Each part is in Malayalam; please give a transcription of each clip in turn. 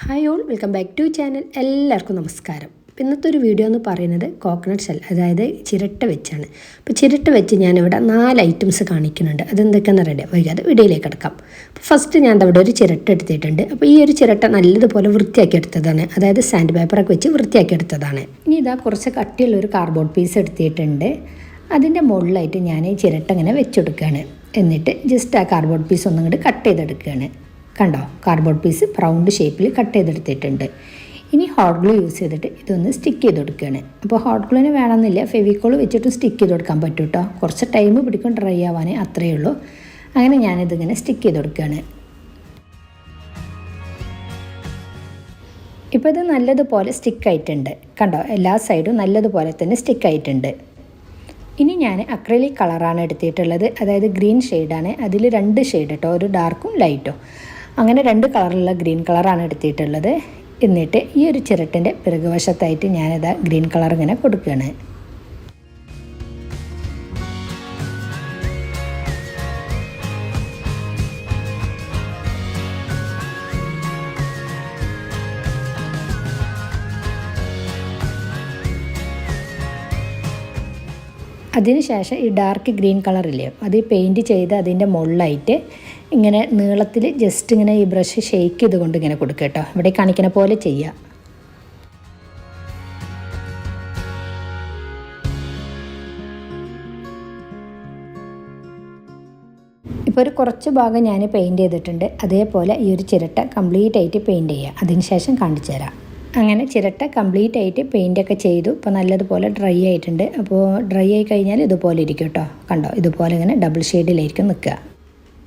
Hi all welcome back to channel എല്ലാവർക്കും നമസ്കാരം. ഇന്നത്തെ ഒരു വീഡിയോ എന്ന് പറയുന്നത് കോക്കനട്ട് ഷെൽ അതായത് ചിരട്ട വെച്ചാണ്. അപ്പോൾ ചിരട്ട വെച്ച് ഞാനിവിടെ നാല് ഐറ്റംസ് കാണിക്കുന്നുണ്ട്. അതെന്തൊക്കെയാണെന്ന് അറിയാം വൈകാതെ വീഡിയോയിലേക്ക് കിടക്കാം. അപ്പോൾ ഫസ്റ്റ് ഞാൻ അവിടെ ഒരു ചിരട്ട എടുത്തിട്ടുണ്ട്. അപ്പോൾ ഈ ഒരു ചിരട്ട നല്ലതുപോലെ വൃത്തിയാക്കി എടുത്തതാണ് അതായത് സാൻഡ് പേപ്പറൊക്കെ വെച്ച് വൃത്തിയാക്കി എടുത്തതാണ് ഇനി ഇതാ കുറച്ച് കട്ടിയുള്ള ഒരു കാർഡ്ബോർഡ് പീസ് എടുത്തിട്ടുണ്ട്. അതിന്റെ മുകളിലായിട്ട് ഞാൻ ഈ ചിരട്ട ഇങ്ങനെ വെച്ചെടുക്കുകയാണ്. എന്നിട്ട് ജസ്റ്റ് ആ കാർഡ്ബോർഡ് പീസ് ഒന്നും കൂടി കട്ട് ചെയ്തെടുക്കുകയാണ്. കണ്ടോ? കാർഡ്ബോർഡ് പീസ് റൗണ്ട് ഷേപ്പിൽ കട്ട് ചെയ്തെടുത്തിട്ടുണ്ട്. ഇനി ഹോട്ട് ഗ്ലൂ യൂസ് ചെയ്തിട്ട് ഇതൊന്ന് സ്റ്റിക്ക് ചെയ്ത് കൊടുക്കുകയാണ് അപ്പോൾ ഹോട്ട് ഗ്ലൂവിന് വേണമെന്നില്ല ഫെവിക്കോൾ വെച്ചിട്ട് സ്റ്റിക്ക് ചെയ്ത് കൊടുക്കാൻ പറ്റും കേട്ടോ കുറച്ച് ടൈം പിടിക്കും ഡ്രൈ ആവാനേ അത്രയേ ഉള്ളൂ. അങ്ങനെ ഞാനിതിങ്ങനെ സ്റ്റിക്ക് ചെയ്ത് കൊടുക്കുകയാണ് ഇപ്പോൾ ഇത് നല്ലതുപോലെ സ്റ്റിക്കായിട്ടുണ്ട് കണ്ടോ? എല്ലാ സൈഡും നല്ലതുപോലെ തന്നെ സ്റ്റിക്കായിട്ടുണ്ട് ഇനി ഞാൻ അക്രലിക് കളറാണ് എടുത്തിട്ടുള്ളത്. അതായത് ഗ്രീൻ ഷെയ്ഡാണ് അതിൽ രണ്ട് ഷെയ്ഡ് കേട്ടോ ഒരു ഡാർക്കും ലൈറ്റും അങ്ങനെ രണ്ട് കളറുള്ള ഗ്രീൻ കളറാണ് എടുത്തിട്ടുള്ളത്. എന്നിട്ട് ഈ ഒരു ചിരട്ടിന്റെ പിറകുവശത്തായിട്ട് ഞാനിത് ഗ്രീൻ കളർ ഇങ്ങനെ കൊടുക്കുകയാണ്. അതിനുശേഷം ഈ ഡാർക്ക് ഗ്രീൻ കളറില്ലേ അത് പെയിന്റ് ചെയ്ത് അതിന്റെ മുകളിലായിട്ട് ഇങ്ങനെ നീളത്തിൽ ജസ്റ്റ് ഇങ്ങനെ ഈ ബ്രഷ് ഷെയ്ക്ക് ചെയ്തുകൊണ്ട് ഇങ്ങനെ കൊടുക്കുക കേട്ടോ. ഇവിടെ കാണിക്കുന്ന പോലെ ചെയ്യുക ഇപ്പോൾ ഒരു കുറച്ച് ഭാഗം ഞാൻ പെയിന്റ് ചെയ്തിട്ടുണ്ട്. അതേപോലെ ഈ ഒരു ചിരട്ട കംപ്ലീറ്റ് ആയിട്ട് പെയിന്റ് ചെയ്യുക അതിനുശേഷം കാണിച്ചു തരാം. അങ്ങനെ ചിരട്ട കംപ്ലീറ്റ് ആയിട്ട് പെയിന്റൊക്കെ ചെയ്തു. ഇപ്പോൾ നല്ലതുപോലെ ഡ്രൈ ആയിട്ടുണ്ട്. അപ്പോൾ ഡ്രൈ ആയി കഴിഞ്ഞാൽ ഇതുപോലെ ഇരിക്കും കേട്ടോ. കണ്ടോ? ഇതുപോലെ ഇങ്ങനെ ഡബിൾ ഷെയ്ഡിലായിരിക്കും നിൽക്കുക.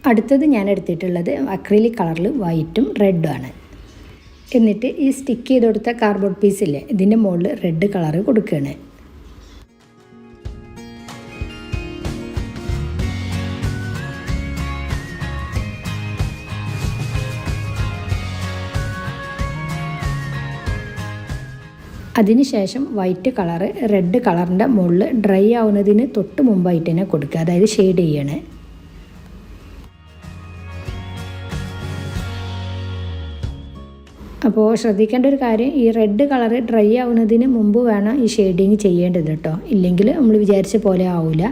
അടുത്തത് ഞാൻ എടുത്തിട്ടുള്ളത് അക്രിലിക് കളറിൽ വൈറ്റും റെഡും ആണ്. എന്നിട്ട് ഈ സ്റ്റിക്ക് ചെയ്ത് കൊടുത്ത കാർഡ്ബോർഡ് പീസില്ലേ ഇതിന്റെ മുകളിൽ റെഡ് കളറ് കൊടുക്കുകയാണ് അതിനുശേഷം വൈറ്റ് കളറ് റെഡ് കളറിന്റെ മുകളിൽ ഡ്രൈ ആവുന്നതിന് തൊട്ട് മുമ്പായിട്ട് തന്നെ കൊടുക്കുക. അതായത് ഷെയ്ഡ് ചെയ്യണേ. അപ്പോൾ ശ്രദ്ധിക്കേണ്ട ഒരു കാര്യം ഈ റെഡ് കളർ ഡ്രൈ ആവുന്നതിന് മുമ്പ് വേണം ഈ ഷെയ്ഡിങ് ചെയ്യേണ്ടത് കേട്ടോ ഇല്ലെങ്കിൽ നമ്മൾ വിചാരിച്ച പോലെ ആവില്ല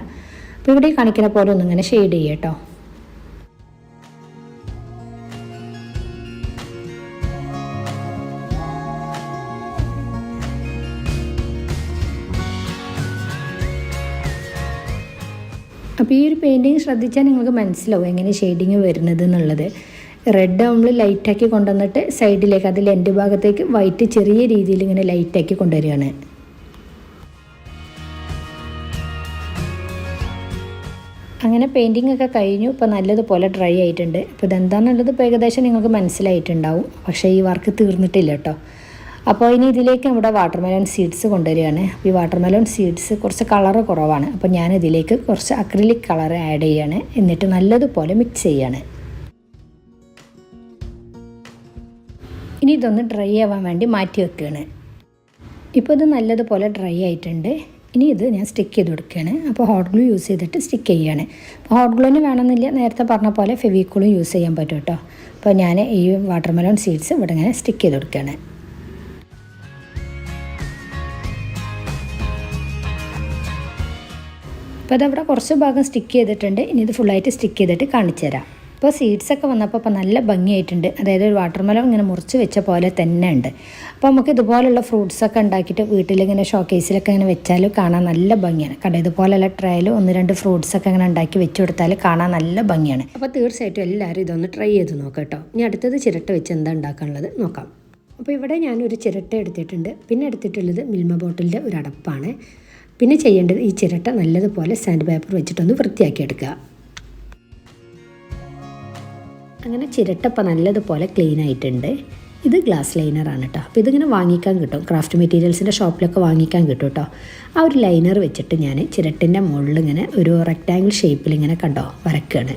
അപ്പോൾ ഇവിടെ കാണിക്കുന്ന പോലെ ഒന്നിങ്ങനെ ഷെയ്ഡ് ചെയ്യാം കേട്ടോ അപ്പോൾ ഈ ഒരു പെയിന്റിങ് ശ്രദ്ധിച്ചാൽ നിങ്ങൾക്ക് മനസ്സിലാവും എങ്ങനെ ഷെയ്ഡിങ് വരുന്നത് എന്നുള്ളത്. റെഡ് നമ്മൾ ലൈറ്റാക്കി കൊണ്ടുവന്നിട്ട് സൈഡിലേക്ക് അതിൽ എന്റെ ഭാഗത്തേക്ക് വൈറ്റ് ചെറിയ രീതിയിൽ ഇങ്ങനെ ലൈറ്റാക്കി കൊണ്ടുവരികയാണ്. അങ്ങനെ പെയിന്റിംഗ് ഒക്കെ കഴിഞ്ഞു. ഇപ്പോൾ നല്ലതുപോലെ ഡ്രൈ ആയിട്ടുണ്ട്. ഇപ്പോൾ ഇതെന്താണെന്നുള്ളത് ഇപ്പോൾ ഏകദേശം നിങ്ങൾക്ക് മനസ്സിലായിട്ടുണ്ടാവും. പക്ഷേ ഈ വർക്ക് തീർന്നിട്ടില്ല കേട്ടോ. അപ്പോൾ ഇനി ഇതിലേക്ക് നമ്മുടെ വാട്ടർമെലോൺ സീഡ്സ് കൊണ്ടുവരികയാണ്. ഈ വാട്ടർമെലോൺ സീഡ്സ് കുറച്ച് കളറ് കുറവാണ്. അപ്പോൾ ഞാൻ ഇതിലേക്ക് കുറച്ച് അക്രിലിക് കളർ ആഡ് ചെയ്യാണ്. എന്നിട്ട് നല്ലതുപോലെ മിക്സ് ചെയ്യാണ്. ഇനി ഇതൊന്ന് ഡ്രൈ ആവാൻ വേണ്ടി മാറ്റി വെക്കുകയാണ്. ഇപ്പോൾ ഇത് നല്ലതുപോലെ ഡ്രൈ ആയിട്ടുണ്ട്. ഇനി ഇത് ഞാൻ സ്റ്റിക്ക് ചെയ്ത് കൊടുക്കുകയാണ്. അപ്പോൾ ഹോട്ട് ഗ്ലൂ യൂസ് ചെയ്തിട്ട് സ്റ്റിക്ക് ചെയ്യുകയാണ്. അപ്പോൾ ഹോട്ട് ഗ്ലൂവിന് വേണമെന്നില്ല നേരത്തെ പറഞ്ഞ പോലെ ഫെവിക്കോളും യൂസ് ചെയ്യാൻ പറ്റും കേട്ടോ. അപ്പോൾ ഞാൻ ഈ വാട്ടർമെലോൺ സീഡ്സ് ഇവിടെ ഇങ്ങനെ സ്റ്റിക്ക് ചെയ്ത് കൊടുക്കുകയാണ്. അപ്പോൾ അതവിടെ കുറച്ച് ഭാഗം സ്റ്റിക്ക് ചെയ്തിട്ടുണ്ട്. ഇനി ഇത് ഫുള്ളായിട്ട് സ്റ്റിക്ക് ചെയ്തിട്ട് കാണിച്ചു തരാം ഇപ്പോൾ സീഡ്സൊക്കെ വന്നപ്പോൾ ഇപ്പോൾ നല്ല ഭംഗിയായിട്ടുണ്ട്. അതായത് ഒരു വാട്ടർമെലൺ ഇങ്ങനെ മുറിച്ച് വെച്ച പോലെ തന്നെ ഉണ്ട്. അപ്പോൾ നമുക്ക് ഇതുപോലുള്ള ഫ്രൂട്ട്സൊക്കെ ഉണ്ടാക്കിയിട്ട് വീട്ടിലിങ്ങനെ ഷോക്കേസിലൊക്കെ ഇങ്ങനെ വെച്ചാൽ കാണാൻ നല്ല ഭംഗിയാണ്. കട ഇതുപോലെയുള്ള ട്രയൽ ഒന്ന് രണ്ട് ഫ്രൂട്ട്സൊക്കെ ഇങ്ങനെ ഉണ്ടാക്കി വെച്ച് കൊടുത്താൽ കാണാൻ നല്ല ഭംഗിയാണ്. അപ്പോൾ തീർച്ചയായിട്ടും എല്ലാവരും ഇതൊന്ന് ട്രൈ ചെയ്ത് നോക്കാം കേട്ടോ. ഇനി അടുത്തത് ചിരട്ട വെച്ച് എന്താ ഉണ്ടാക്കാനുള്ളത് നോക്കാം. അപ്പോൾ ഇവിടെ ഞാനൊരു ചിരട്ട എടുത്തിട്ടുണ്ട്. പിന്നെ എടുത്തിട്ടുള്ളത് മിൽമ ബോട്ടിലിന്റെ ഒരു അടപ്പാണ്. പിന്നെ ചെയ്യേണ്ടത് ഈ ചിരട്ട നല്ലതുപോലെ സാൻഡ് പേപ്പർ വെച്ചിട്ടൊന്ന് വൃത്തിയാക്കി എടുക്കുക. അങ്ങനെ ചിരട്ടപ്പം നല്ലതുപോലെ ക്ലീൻ ആയിട്ടുണ്ട്. ഇത് ഗ്ലാസ് ലൈനർ ആണ് കേട്ടോ അപ്പോൾ ഇതിങ്ങനെ വാങ്ങിക്കാൻ കിട്ടും. ക്രാഫ്റ്റ് മെറ്റീരിയൽസിന്റെ ഷോപ്പിലൊക്കെ വാങ്ങിക്കാൻ കിട്ടും കേട്ടോ ആ ഒരു ലൈനർ വെച്ചിട്ട് ഞാൻ ചിരട്ടിന്റെ മുകളിൽ ഇങ്ങനെ ഒരു റെക്റ്റാങ്കിൾ ഷേപ്പിൽ ഇങ്ങനെ കണ്ടോ? വരക്കുകയാണ്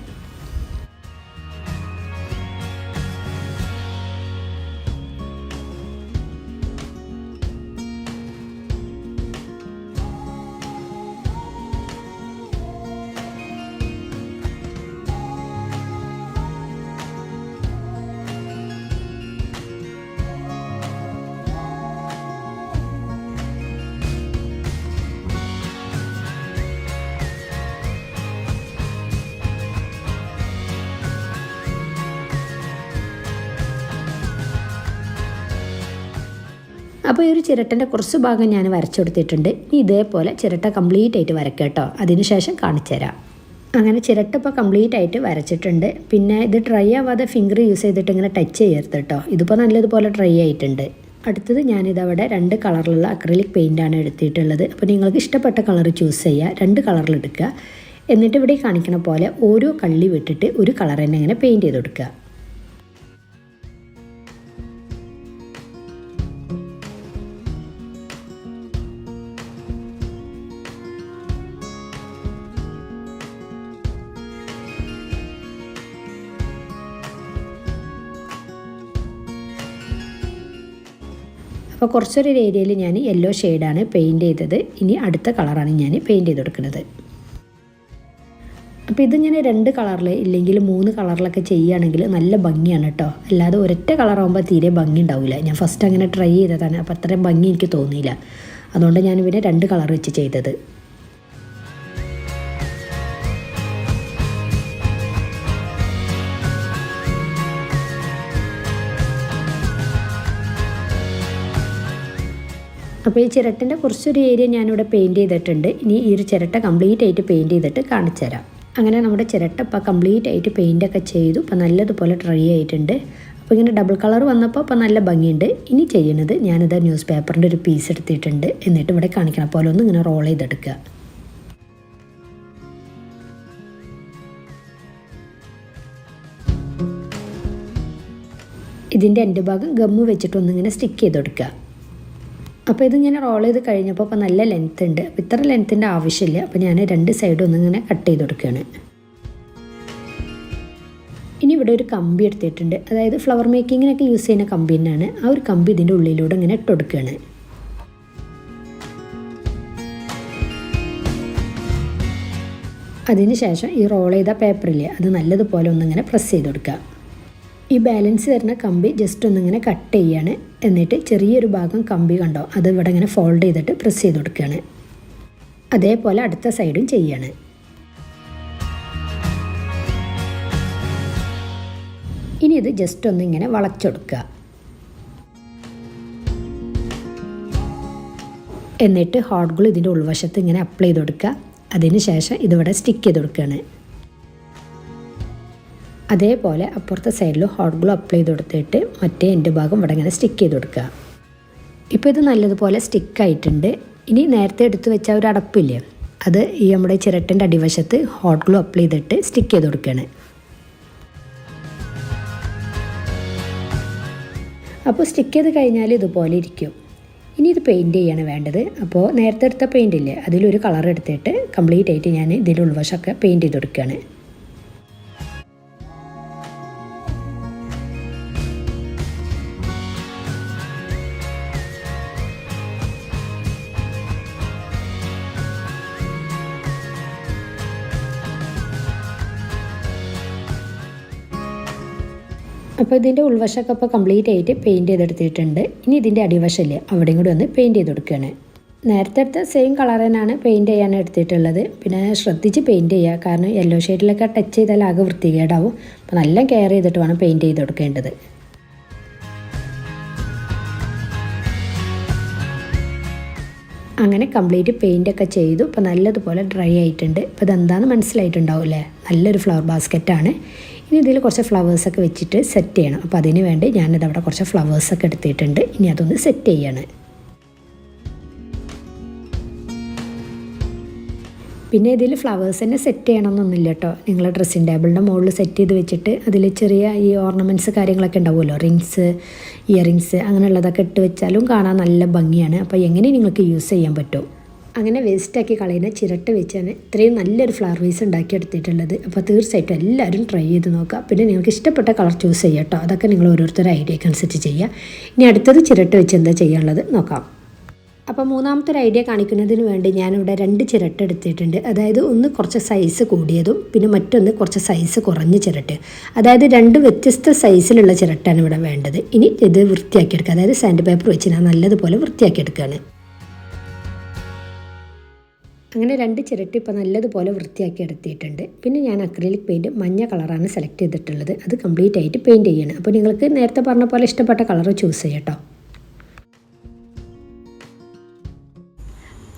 അപ്പോൾ ഈ ഒരു ചിരട്ടന്റെ കുറച്ച് ഭാഗം ഞാൻ വരച്ചു കൊടുത്തിട്ടുണ്ട് ഇനി ഇതേപോലെ ചിരട്ട കംപ്ലീറ്റ് ആയിട്ട് വരക്കേട്ടോ കേട്ടോ അതിനുശേഷം കാണിച്ചു തരാം. അങ്ങനെ ചിരട്ട ഇപ്പോൾ കംപ്ലീറ്റ് ആയിട്ട് വരച്ചിട്ടുണ്ട്. പിന്നെ ഇത് ട്രൈ ആവാതെ ഫിംഗർ യൂസ് ചെയ്തിട്ട് ഇങ്ങനെ ടച്ച് ചെയ്യരുത് കേട്ടോ ഇതിപ്പോൾ നല്ലതുപോലെ ട്രൈ ആയിട്ടുണ്ട്. അടുത്തത് ഞാനിതവിടെ രണ്ട് കളറിലുള്ള അക്രലിക് പെയിന്റാണ് എടുത്തിട്ടുള്ളത്. അപ്പോൾ നിങ്ങൾക്ക് ഇഷ്ടപ്പെട്ട കളർ ചൂസ് ചെയ്യുക രണ്ട് കളറിൽ എടുക്കുക. എന്നിട്ട് ഇവിടെ കാണിക്കണ പോലെ ഓരോ കള്ളി വിട്ടിട്ട് ഒരു കളർ തന്നെ ഇങ്ങനെ പെയിന്റ് ചെയ്ത് കൊടുക്കുക. അപ്പോൾ കുറച്ചൊരു ഏരിയയിൽ ഞാൻ യെല്ലോ ഷെയ്ഡാണ് പെയിന്റ് ചെയ്തത്. ഇനി അടുത്ത കളറാണ് ഞാൻ പെയിന്റ് ചെയ്ത് കൊടുക്കുന്നത് അപ്പോൾ ഇത് ഞാൻ രണ്ട് കളറിൽ ഇല്ലെങ്കിൽ മൂന്ന് കളറിലൊക്കെ ചെയ്യുകയാണെങ്കിൽ നല്ല ഭംഗിയാണ് കേട്ടോ അല്ലാതെ ഒരൊറ്റ കളറാകുമ്പോൾ തീരെ ഭംഗി ഉണ്ടാവില്ല ഞാൻ ഫസ്റ്റ് അങ്ങനെ ട്രൈ ചെയ്തതാണ്. അപ്പോൾ അത്രയും ഭംഗി എനിക്ക് തോന്നിയില്ല. അതുകൊണ്ട് ഞാൻ പിന്നെ രണ്ട് കളർ വെച്ച് ചെയ്തത്. അപ്പോൾ ഈ ചിരട്ടിന്റെ കുറച്ചൊരു ഏരിയ ഞാനിവിടെ പെയിന്റ് ചെയ്തിട്ടുണ്ട്. ഇനി ഈ ഒരു ചിരട്ട കംപ്ലീറ്റ് ആയിട്ട് പെയിന്റ് ചെയ്തിട്ട് കാണിച്ചു തരാം. അങ്ങനെ നമ്മുടെ ചിരട്ട ഇപ്പോൾ കംപ്ലീറ്റ് ആയിട്ട് പെയിന്റൊക്കെ ചെയ്തു. ഇപ്പോൾ നല്ലതുപോലെ ഡ്രൈ ആയിട്ടുണ്ട്. അപ്പോൾ ഇങ്ങനെ ഡബിൾ കളർ വന്നപ്പോൾ അപ്പോൾ നല്ല ഭംഗിയുണ്ട്. ഇനി ചെയ്യുന്നത് ഞാനിത് ന്യൂസ് പേപ്പറിന്റെ ഒരു പീസ് എടുത്തിട്ടുണ്ട്. എന്നിട്ട് ഇവിടെ കാണിക്കണ പോലെ ഒന്ന് ഇങ്ങനെ റോൾ ചെയ്തെടുക്കുക. ഇതിന്റെ എന്റെ ഭാഗം ഗമ്മ് വെച്ചിട്ടൊന്നിങ്ങനെ സ്റ്റിക്ക് ചെയ്ത് കൊടുക്കുക അപ്പോൾ ഇത് ഇതിങ്ങനെ റോൾ ചെയ്ത് കഴിഞ്ഞപ്പോൾ അപ്പോൾ നല്ല ലെങ്ത് ഉണ്ട്. അപ്പോൾ ഇത്ര ലെങ്ത്തിന്റെ ആവശ്യമില്ല. അപ്പോൾ ഞാൻ രണ്ട് സൈഡും ഒന്നിങ്ങനെ കട്ട് ചെയ്ത് കൊടുക്കുകയാണ്. ഇനി ഇവിടെ ഒരു കമ്പി എടുത്തിട്ടുണ്ട്. അതായത് ഫ്ലവർ മേക്കിങ്ങിനൊക്കെ യൂസ് ചെയ്യുന്ന കമ്പി തന്നെയാണ്. ആ ഒരു കമ്പി ഇതിന്റെ ഉള്ളിലൂടെ ഇങ്ങനെ ഇട്ട് കൊടുക്കുകയാണ്. അതിനുശേഷം ഈ റോൾ ചെയ്ത പേപ്പറില്ലേ അത് നല്ലതുപോലെ ഒന്നിങ്ങനെ പ്രസ് ചെയ്ത് കൊടുക്കുക. ഈ ബാലൻസ് വരുന്ന കമ്പി ജസ്റ്റ് ഒന്നിങ്ങനെ കട്ട് ചെയ്യാണ്. എന്നിട്ട് ചെറിയൊരു ഭാഗം കമ്പി കണ്ടോ? അത് ഇവിടെ ഇങ്ങനെ ഫോൾഡ് ചെയ്തിട്ട് പ്രസ് ചെയ്ത് കൊടുക്കുകയാണ്. അതേപോലെ അടുത്ത സൈഡും ചെയ്യാണ്. ഇനി ഇത് ജസ്റ്റ് ഒന്നിങ്ങനെ വളച്ചെടുക്കുക എന്നിട്ട് ഹോട്ട് ഗ്ലൂ ഇതിന്റെ ഉൾവശത്ത് ഇങ്ങനെ അപ്ലൈ ചെയ്ത് കൊടുക്കുക. അതിന് ശേഷം ഇതിവിടെ സ്റ്റിക്ക് ചെയ്ത് കൊടുക്കുകയാണ്. അതേപോലെ അപ്പുറത്തെ സൈഡിൽ ഹോട്ട് ഗ്ലോ അപ്ലൈ ചെയ്ത് കൊടുത്തിട്ട് മറ്റേ എന്റെ ഭാഗം ഇവിടെ ഇങ്ങനെ സ്റ്റിക്ക് ചെയ്ത് കൊടുക്കുക. ഇപ്പോൾ ഇത് നല്ലതുപോലെ സ്റ്റിക്കായിട്ടുണ്ട് ഇനി നേരത്തെ എടുത്ത് വെച്ച ഒരു അടപ്പില്ലേ? അത് ഈ നമ്മുടെ ചിരട്ടന്റെ അടിവശത്ത് ഹോട്ട് ഗ്ലോ അപ്ലൈ ചെയ്തിട്ട് സ്റ്റിക്ക് ചെയ്ത് കൊടുക്കുകയാണ്. അപ്പോൾ സ്റ്റിക്ക് ചെയ്ത് കഴിഞ്ഞാൽ ഇതുപോലെ ഇരിക്കും. ഇനി ഇത് പെയിന്റ് ചെയ്യാണ് വേണ്ടത്. അപ്പോൾ നേരത്തെ എടുത്ത പെയിന്റ് ഇല്ലേ? അതിലൊരു കളർ എടുത്തിട്ട് കംപ്ലീറ്റ് ആയിട്ട് ഞാൻ ഇതിന്റെ ഉൾവശമൊക്കെ പെയിന്റ് ചെയ്ത് കൊടുക്കുകയാണ്. അപ്പോൾ ഇതിന്റെ ഉൾവശമൊക്കെ ഇപ്പോൾ കംപ്ലീറ്റ് ആയിട്ട് പെയിന്റ് ചെയ്തെടുത്തിട്ടുണ്ട്. ഇനി ഇതിന്റെ അടിവശമില്ലേ? അവിടെയും കൂടി ഒന്ന് പെയിന്റ് ചെയ്ത് കൊടുക്കുകയാണ്. നേരത്തെ അടുത്ത സെയിം കളർ തന്നെയാണ് പെയിന്റ് ചെയ്യാൻ എടുത്തിട്ടുള്ളത്. പിന്നെ ശ്രദ്ധിച്ച് പെയിന്റ് ചെയ്യുക. കാരണം യെല്ലോ ഷെയ്ഡിലൊക്കെ ടച്ച് ചെയ്താൽ ആകെ വൃത്തികേടാവും. അപ്പോൾ നല്ല കെയർ ചെയ്തിട്ട് വേണം പെയിന്റ് ചെയ്ത് കൊടുക്കേണ്ടത്. അങ്ങനെ കംപ്ലീറ്റ് പെയിന്റൊക്കെ ചെയ്തു. ഇപ്പോൾ നല്ലതുപോലെ ഡ്രൈ ആയിട്ടുണ്ട്. ഇപ്പോൾ ഇതെന്താണെന്ന് മനസ്സിലായിട്ടുണ്ടാവും അല്ലേ നല്ലൊരു ഫ്ലവർ ബാസ്ക്കറ്റാണ് ഇനി ഇതിൽ കുറച്ച് ഫ്ലവേഴ്സൊക്കെ വെച്ചിട്ട് സെറ്റ് ചെയ്യണം. അപ്പോൾ അതിന് വേണ്ടി ഞാനിത് അവിടെ കുറച്ച് ഫ്ലവേഴ്സൊക്കെ എടുത്തിട്ടുണ്ട്. ഇനി അതൊന്ന് സെറ്റ് ചെയ്യാണ്. പിന്നെ ഇതിൽ ഫ്ലവേഴ്സ് തന്നെ സെറ്റ് ചെയ്യണമെന്നൊന്നുമില്ല കേട്ടോ. നിങ്ങൾ ഡ്രസ്സിങ് ടേബിളിന്റെ മുകളിൽ സെറ്റ് ചെയ്ത് വെച്ചിട്ട് അതിൽ ചെറിയ ഈ ഓർണമെന്റ്സ് കാര്യങ്ങളൊക്കെ ഉണ്ടാവുമല്ലോ. റിങ്സ് ഇയറിങ്സ് അങ്ങനെയുള്ളതൊക്കെ ഇട്ട് വെച്ചാലും കാണാൻ നല്ല ഭംഗിയാണ്. അപ്പോൾ എങ്ങനെ നിങ്ങൾക്ക് യൂസ് ചെയ്യാൻ പറ്റും? അങ്ങനെ വേസ്റ്റാക്കി കളയുന്ന ചിരട്ട വെച്ചാണ് ഇത്രയും നല്ലൊരു ഫ്ലവർ വേസ് ഉണ്ടാക്കിയെടുത്തിട്ടുള്ളത്. അപ്പോൾ തീർച്ചയായിട്ടും എല്ലാവരും ട്രൈ ചെയ്ത് നോക്കുക. പിന്നെ നിങ്ങൾക്ക് ഇഷ്ടപ്പെട്ട കളർ ചൂസ് ചെയ്യുക കേട്ടോ അതൊക്കെ നിങ്ങൾ ഓരോരുത്തരുടെ ഐഡിയക്ക് അനുസരിച്ച് ചെയ്യുക. ഇനി അടുത്തത് ചിരട്ട വെച്ച് എന്താ ചെയ്യാനുള്ളത് നോക്കാം. അപ്പോൾ മൂന്നാമത്തെ ഒരു ഐഡിയ കാണിക്കുന്നതിന് വേണ്ടി ഞാനിവിടെ രണ്ട് ചിരട്ട എടുത്തിട്ടുണ്ട്. അതായത് ഒന്ന് കുറച്ച് സൈസ് കൂടിയതും പിന്നെ മറ്റൊന്ന് കുറച്ച് സൈസ് കുറഞ്ഞ ചിരട്ട്. അതായത് രണ്ട് വ്യത്യസ്ത സൈസിലുള്ള ചിരട്ടാണ് ഇവിടെ വേണ്ടത്. ഇനി ഇത് വൃത്തിയാക്കിയെടുക്കുക അതായത് സാൻഡ് പേപ്പർ വെച്ച് ഞാൻ നല്ലതുപോലെ വൃത്തിയാക്കിയെടുക്കുകയാണ് അങ്ങനെ രണ്ട് ചിരട്ടി ഇപ്പോൾ നല്ലതുപോലെ വൃത്തിയാക്കി എടുത്തിട്ടുണ്ട്. പിന്നെ ഞാൻ അക്രിലിക് പെയിന്റ് മഞ്ഞ കളറാണ് സെലക്ട് ചെയ്തിട്ടുള്ളത്. അത് കംപ്ലീറ്റ് ആയിട്ട് പെയിന്റ് ചെയ്യണം. അപ്പോൾ നിങ്ങൾക്ക് നേരത്തെ പറഞ്ഞ പോലെ ഇഷ്ടപ്പെട്ട കളർ ചൂസ് ചെയ്യാം കേട്ടോ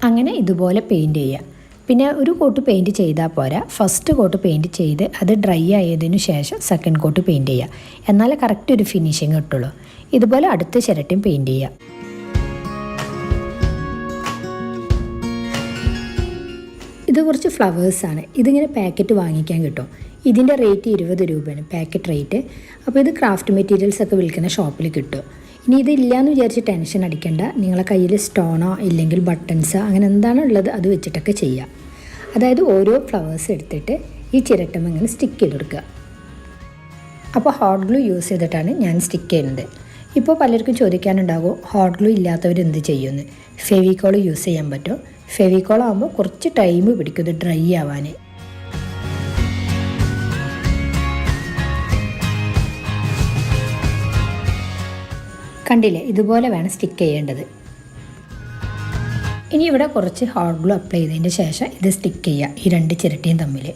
അങ്ങനെ ഇതുപോലെ പെയിന്റ് ചെയ്യുക പിന്നെ ഒരു കോട്ട് പെയിന്റ് ചെയ്താൽ പോരാ. ഫസ്റ്റ് കോട്ട് പെയിന്റ് ചെയ്ത് അത് ഡ്രൈ ആയതിനു ശേഷം സെക്കൻഡ് കോട്ട് പെയിന്റ് ചെയ്യുക എന്നാലേ കറക്റ്റ് ഒരു ഫിനിഷിങ് കിട്ടുള്ളൂ. ഇതുപോലെ അടുത്ത ചിരട്ടയും പെയിന്റ് ചെയ്യുക ഇത് കുറച്ച് ഫ്ലവേഴ്സാണ് ഇതിങ്ങനെ പാക്കറ്റ് വാങ്ങിക്കാൻ കിട്ടും. ഇതിന്റെ റേറ്റ് ഇരുപത് രൂപയാണ് പാക്കറ്റ് റേറ്റ് അപ്പോൾ ഇത് ക്രാഫ്റ്റ് മെറ്റീരിയൽസ് ഒക്കെ വിൽക്കുന്ന ഷോപ്പിൽ കിട്ടും. ഇനി ഇതില്ലാന്ന് വിചാരിച്ച് ടെൻഷൻ അടിക്കേണ്ട. നിങ്ങളെ കയ്യിൽ സ്റ്റോണോ ഇല്ലെങ്കിൽ ബട്ടൺസ് അങ്ങനെ എന്താണോ ഉള്ളത് അത് വെച്ചിട്ടൊക്കെ ചെയ്യുക അതായത് ഓരോ ഫ്ലവേഴ്സ് എടുത്തിട്ട് ഈ ചിരട്ടം ഇങ്ങനെ സ്റ്റിക്ക് ചെയ്ത് കൊടുക്കുക അപ്പോൾ ഹോട്ട് ഗ്ലൂ യൂസ് ചെയ്തിട്ടാണ് ഞാൻ സ്റ്റിക്ക് ചെയ്യുന്നത്. ഇപ്പോൾ പലർക്കും ചോദിക്കാനുണ്ടാകും ഹോട്ട് ഗ്ലൂ ഇല്ലാത്തവർ എന്ത് ചെയ്യുമെന്ന് ഫെവിക്കോൾ യൂസ് ചെയ്യാൻ പറ്റും. ഫെവിക്കോൾ ആകുമ്പോൾ കുറച്ച് ടൈം പിടിക്കും ഇത് ഡ്രൈ ആവാൻ കണ്ടില്ലേ? ഇതുപോലെ വേണം സ്റ്റിക്ക് ചെയ്യേണ്ടത്. ഇനി ഇവിടെ കുറച്ച് ഹോട്ട് ഗ്ലൂ അപ്ലൈ ചെയ്തതിന് ശേഷം ഇത് സ്റ്റിക്ക് ചെയ്യുക ഈ രണ്ട് ചിരട്ടിയും തമ്മിൽ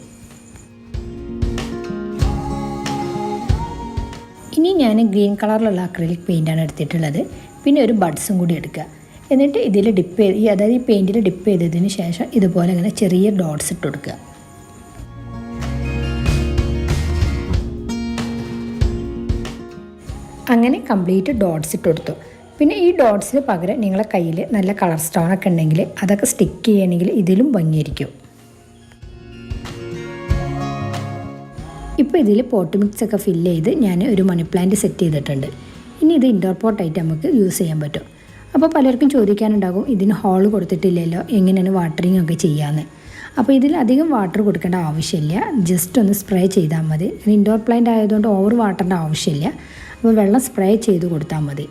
ഇനി ഞാൻ ഗ്രീൻ കളറിലുള്ള അക്രലിക് പെയിന്റാണ് എടുത്തിട്ടുള്ളത്. പിന്നെ ഒരു ബഡ്സും കൂടി എടുക്കുക. എന്നിട്ട് ഇതിൽ ഡിപ്പ് ചെയ്ത് ഈ അതായത് ഈ പെയിന്റിൽ ഡിപ്പ് ചെയ്തതിന് ശേഷം ഇതുപോലെ ഇങ്ങനെ ചെറിയ ഡോട്ട്സ് ഇട്ട് കൊടുക്കുക. അങ്ങനെ കംപ്ലീറ്റ് ഡോട്ട്സ് ഇട്ട് കൊടുത്തു. പിന്നെ ഈ ഡോട്ട്സിന് പകരം നിങ്ങളെ കയ്യിൽ നല്ല കളർ സ്റ്റോണൊക്കെ ഉണ്ടെങ്കിൽ അതൊക്കെ സ്റ്റിക്ക് ചെയ്യണമെങ്കിൽ ഇതിലും ഭംഗിയായിരിക്കും. ഇപ്പോൾ ഇതിൽ പോട്ട് മിക്സ് ഒക്കെ ഫില്ല് ചെയ്ത് ഞാൻ ഒരു മണി പ്ലാന്റ് സെറ്റ് ചെയ്തിട്ടുണ്ട്. ഇനി ഇത് ഇൻഡോർ പോട്ടായിട്ട് നമുക്ക് യൂസ് ചെയ്യാൻ പറ്റും. അപ്പോൾ പലർക്കും ചോദിക്കാനുണ്ടാകും ഇതിന് ഹോൾ കൊടുത്തിട്ടില്ലല്ലോ എങ്ങനെയാണ് വാട്ടറിങ് ഒക്കെ ചെയ്യാമെന്ന് അപ്പോൾ ഇതിൽ അധികം വാട്ടർ കൊടുക്കേണ്ട ആവശ്യമില്ല ജസ്റ്റ് ഒന്ന് സ്പ്രേ ചെയ്താൽ മതി. ഇൻഡോർ പ്ലാന്റ് ആയതുകൊണ്ട് ഓവർ വാട്ടറിന്റെ ആവശ്യമില്ല അപ്പോൾ വെള്ളം സ്പ്രേ ചെയ്ത് കൊടുത്താൽ മതി.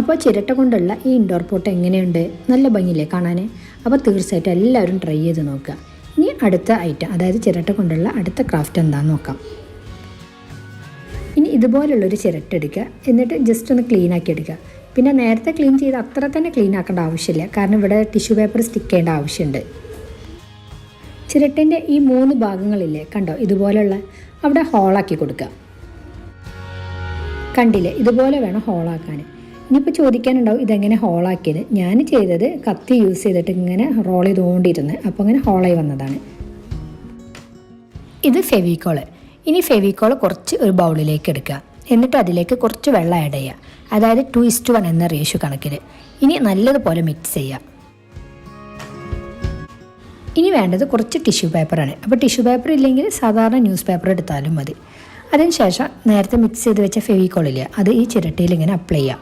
അപ്പോൾ ചിരട്ട കൊണ്ടുള്ള ഈ ഇൻഡോർ പോട്ട് എങ്ങനെയുണ്ട്? നല്ല ഭംഗിയില്ലേ കാണാൻ? അപ്പോൾ തീർച്ചയായിട്ടും എല്ലാവരും ട്രൈ ചെയ്ത് നോക്കുക. ഇനി അടുത്ത ഐറ്റം അതായത് ചിരട്ട കൊണ്ടുള്ള അടുത്ത ക്രാഫ്റ്റ് എന്താണെന്ന് നോക്കാം. ഇനി ഇതുപോലുള്ളൊരു ചിരട്ട എടുക്കുക എന്നിട്ട് ജസ്റ്റ് ഒന്ന് ക്ലീൻ ആക്കി എടുക്കുക. പിന്നെ നേരത്തെ ക്ലീൻ ചെയ്ത് അത്ര തന്നെ ക്ലീൻ ആക്കേണ്ട ആവശ്യമില്ല. കാരണം ഇവിടെ ടിഷ്യൂ പേപ്പർ സ്റ്റിക്ക് ചെയ്യേണ്ട ആവശ്യമുണ്ട്. ചിരട്ടന്റെ ഈ മൂന്ന് ഭാഗങ്ങളില്ലേ കണ്ടോ? ഇതുപോലെയുള്ള അവിടെ ഹോളാക്കി കൊടുക്കുക. കണ്ടില്ലേ? ഇതുപോലെ വേണം ഹോളാക്കാൻ ഇനിയിപ്പോൾ ചോദിക്കാനുണ്ടാവും ഇതെങ്ങനെ ഹോളാക്കിയത് ഞാൻ ചെയ്തത് കത്തി യൂസ് ചെയ്തിട്ട് ഇങ്ങനെ റോൾ ചെയ്തുകൊണ്ടിരുന്ന് അപ്പോൾ അങ്ങനെ ഹോളായി വന്നതാണ്. ഇത് ഫെവിക്കോൾ ഇനി ഫെവിക്കോൾ കുറച്ച് ഒരു ബൗളിലേക്ക് എടുക്കുക. എന്നിട്ട് അതിലേക്ക് കുറച്ച് വെള്ളം ആഡ് ചെയ്യുക. അതായത് ടു ഇസ്റ്റ് വൺ എന്ന റേഷ്യോ കണക്കിൽ ഇനി നല്ലതുപോലെ മിക്സ് ചെയ്യുക. ഇനി വേണ്ടത് കുറച്ച് ടിഷ്യൂ പേപ്പറാണ് അപ്പോൾ ടിഷ്യൂ പേപ്പർ ഇല്ലെങ്കിൽ സാധാരണ ന്യൂസ് പേപ്പർ എടുത്താലും മതി. അതിനുശേഷം നേരത്തെ മിക്സ് ചെയ്ത് വെച്ച ഫെവിക്കോളില്ല അത് ഈ ചിരട്ടയിൽ ഇങ്ങനെ അപ്ലൈ ചെയ്യാം.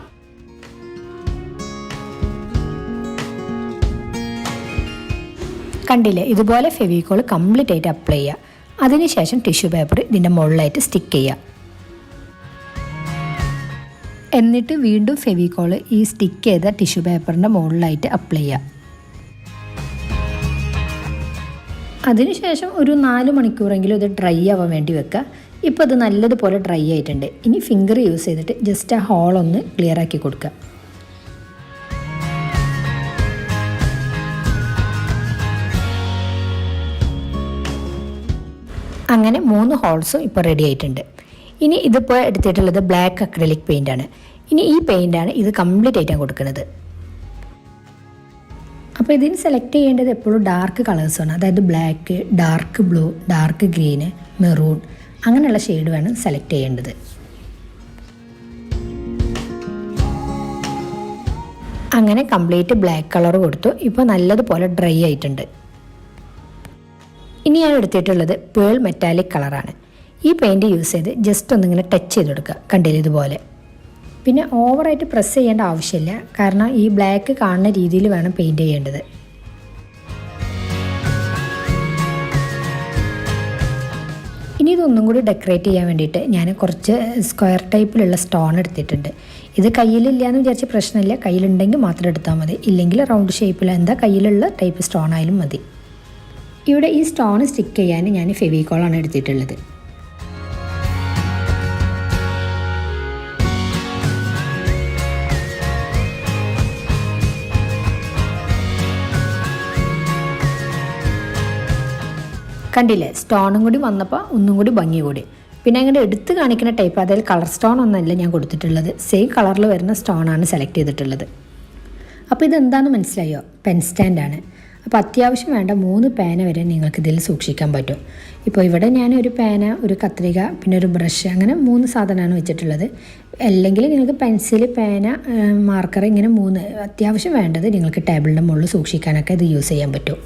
കണ്ടില്ലേ? ഇതുപോലെ ഫെവിക്കോൾ കംപ്ലീറ്റ് ആയിട്ട് അപ്ലൈ ചെയ്യുക അതിനുശേഷം ടിഷ്യൂ പേപ്പർ ഇതിന്റെ മുകളിലായിട്ട് സ്റ്റിക്ക് ചെയ്യുക. എന്നിട്ട് വീണ്ടും ഫെവിക്കോൾ ഈ സ്റ്റിക്ക് ചെയ്ത ടിഷ്യൂ പേപ്പറിന്റെ മുകളിലായിട്ട് അപ്ലൈ ചെയ്യുക. അതിനുശേഷം ഒരു നാല് മണിക്കൂറെങ്കിലും ഇത് ഡ്രൈ ആവാൻ വേണ്ടി വെക്കുക. ഇപ്പോൾ അത് നല്ലതുപോലെ ഡ്രൈ ആയിട്ടുണ്ട്. ഇനി ഫിംഗർ യൂസ് ചെയ്തിട്ട് ജസ്റ്റ് ആ ഹോളൊന്ന് ക്ലിയർ ആക്കി കൊടുക്കുക. അങ്ങനെ മൂന്ന് ഹോൾസും ഇപ്പോൾ റെഡി ആയിട്ടുണ്ട്. ഇനി ഇതിപ്പോൾ എടുത്തിട്ടുള്ളത് ബ്ലാക്ക് അക്രലിക് ആണ്. ഇനി ഈ പെയിന്റാണ് ഇത് കംപ്ലീറ്റ് ആയിട്ട് കൊടുക്കുന്നത്. അപ്പോൾ ഇതിന് സെലക്ട് ചെയ്യേണ്ടത് എപ്പോഴും ഡാർക്ക് കളേഴ്സാണ് അതായത് black dark blue dark green maroon അങ്ങനെയുള്ള ഷെയ്ഡ് വേണം സെലക്ട് ചെയ്യേണ്ടത്. അങ്ങനെ കംപ്ലീറ്റ് ബ്ലാക്ക് കളർ കൊടുത്തു. ഇപ്പോൾ നല്ലതുപോലെ ഡ്രൈ ആയിട്ടുണ്ട്. ഇനി ഞാൻ എടുത്തിട്ടുള്ളത് പേൾ മെറ്റാലിക് കളറാണ് ഈ പെയിന്റ് യൂസ് ചെയ്ത് ജസ്റ്റ് ഒന്നിങ്ങനെ ടച്ച് ചെയ്ത് കൊടുക്കുക കണ്ടില്ല ഇതുപോലെ? പിന്നെ ഓവറായിട്ട് പ്രസ് ചെയ്യേണ്ട ആവശ്യമില്ല. കാരണം ഈ ബ്ലാക്ക് കാണുന്ന രീതിയിൽ വേണം പെയിന്റ് ചെയ്യേണ്ടത്. ഇനി ഇതൊന്നും കൂടി ഡെക്കറേറ്റ് ചെയ്യാൻ വേണ്ടിയിട്ട് ഞാൻ കുറച്ച് സ്ക്വയർ ടൈപ്പിലുള്ള സ്റ്റോൺ എടുത്തിട്ടുണ്ട്. ഇത് കയ്യിലില്ല എന്ന് വിചാരിച്ച പ്രശ്നമില്ല. കയ്യിലുണ്ടെങ്കിൽ മാത്രം എടുത്താൽ മതി. ഇല്ലെങ്കിൽ റൗണ്ട് ഷേപ്പിൽ എന്താ കയ്യിലുള്ള ടൈപ്പ് സ്റ്റോൺ ആയാലും മതി. ഇവിടെ ഈ സ്റ്റോൺ സ്റ്റിക്ക് ചെയ്യാൻ ഞാൻ ഫെവിക്കോളാണ് എടുത്തിട്ടുള്ളത്. കണ്ടില്ലേ? സ്റ്റോണും കൂടി വന്നപ്പോൾ ഒന്നും കൂടി ഭംഗി കൂടി. പിന്നെ അങ്ങനെ എടുത്ത് കാണിക്കുന്ന ടൈപ്പ് അതിൽ കളർ സ്റ്റോൺ ഒന്നല്ല ഞാൻ കൊടുത്തിട്ടുള്ളത്. സെയിം കളറിൽ വരുന്ന സ്റ്റോണാണ് സെലക്ട് ചെയ്തിട്ടുള്ളത്. അപ്പോൾ ഇതെന്താണെന്ന് മനസ്സിലായോ? പെൻ സ്റ്റാൻഡാണ് അപ്പോൾ അത്യാവശ്യം വേണ്ട മൂന്ന് പേന വരെ നിങ്ങൾക്ക് ഇതിൽ സൂക്ഷിക്കാൻ പറ്റും. ഇപ്പോൾ ഇവിടെ ഞാൻ ഒരു പേന ഒരു കത്രിക പിന്നെ ഒരു ബ്രഷ് അങ്ങനെ മൂന്ന് സാധനമാണ് വെച്ചിട്ടുള്ളത്. അല്ലെങ്കിൽ നിങ്ങൾക്ക് പെൻസിൽ പേന മാർക്കർ ഇങ്ങനെ മൂന്ന് അത്യാവശ്യം വേണ്ടത് നിങ്ങൾക്ക് ടേബിളിന്റെ മുകളിൽ സൂക്ഷിക്കാനൊക്കെ ഇത് യൂസ് ചെയ്യാൻ പറ്റും.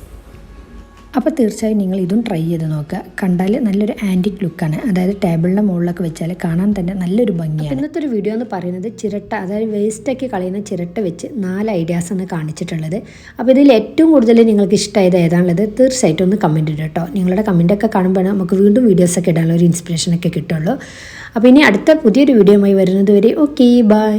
അപ്പോൾ തീർച്ചയായും നിങ്ങൾ ഇതും ട്രൈ ചെയ്ത് നോക്കുക. കണ്ടാൽ നല്ലൊരു ആന്റിക് ലുക്കാണ് അതായത് ടേബിളിന്റെ മുകളിലൊക്കെ വെച്ചാൽ കാണാൻ തന്നെ നല്ലൊരു ഭംഗിയാണ്. ഇന്നത്തെ ഒരു വീഡിയോ എന്ന് പറയുന്നത് ചിരട്ട അതായത് വേസ്റ്റൊക്കെ കളയുന്ന ചിരട്ട വെച്ച് നാല് ഐഡിയാസ് ആണ് കാണിച്ചിട്ടുള്ളത്. അപ്പോൾ ഇതിൽ ഏറ്റവും കൂടുതൽ നിങ്ങൾക്ക് ഇഷ്ടമായത് ഏതാണുള്ളത്? തീർച്ചയായിട്ടും ഒന്ന് കമന്റ് ഇടുക കേട്ടോ നിങ്ങളുടെ കമന്റൊക്കെ കാണുമ്പോൾ നമുക്ക് വീണ്ടും വീഡിയോസൊക്കെ ഇടാനുള്ള ഒരു ഇൻസ്പിറേഷനൊക്കെ കിട്ടുള്ളൂ. അപ്പോൾ ഇനി അടുത്ത പുതിയൊരു വീഡിയോയുമായി വരുന്നത് വരെ ഓക്കെ ബൈ